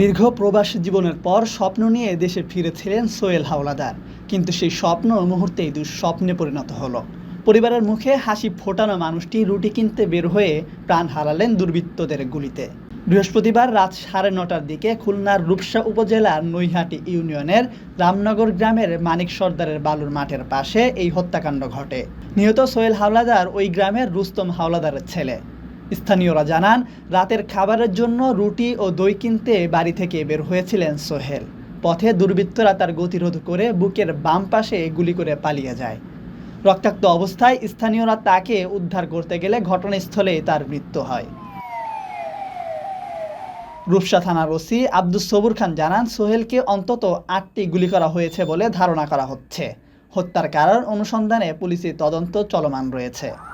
দীর্ঘ প্রবাসী জীবনের পর স্বপ্ন নিয়ে দেশে ফিরেছিলেন সোহেল হাওলাদার। কিন্তু সেই স্বপ্ন মুহূর্তেই দুঃস্বপ্নে পরিণত হলো। পরিবারের মুখে হাসি ফোটানো মানুষটি রুটি কিনতে বের হয়ে প্রাণ হারালেন দুর্বৃত্তদের গুলিতে। বৃহস্পতিবার রাত সাড়ে নটার দিকে খুলনার রূপসা উপজেলার নৈহাটি ইউনিয়নের রামনগর গ্রামের মানিক সর্দারের বালুর মাঠের পাশে এই হত্যাকাণ্ড ঘটে। নিহত সোহেল হাওলাদার ওই গ্রামের রুস্তম হাওলাদারের ছেলে। স্থানীয়রা জানান, রাতের খাবারের জন্য রুটি ও দই কিনতে বাড়ি থেকে বের হয়েছিলেন সোহেল। পথে দুর্বৃত্তরা তার গতিরোধ করে বুকের বাম পাশে গুলি করে পালিয়ে যায়। রক্তাক্ত অবস্থায় স্থানীয়রা তাকে উদ্ধার করতে গেলে ঘটনাস্থলেই তার মৃত্যু হয়। রূপসা থানার ওসি আব্দুস সবুর খান জানান, সোহেলকে অন্তত আটটি গুলি করা হয়েছে বলে ধারণা করা হচ্ছে। হত্যার কারণ অনুসন্ধানে পুলিশি তদন্ত চলমান রয়েছে।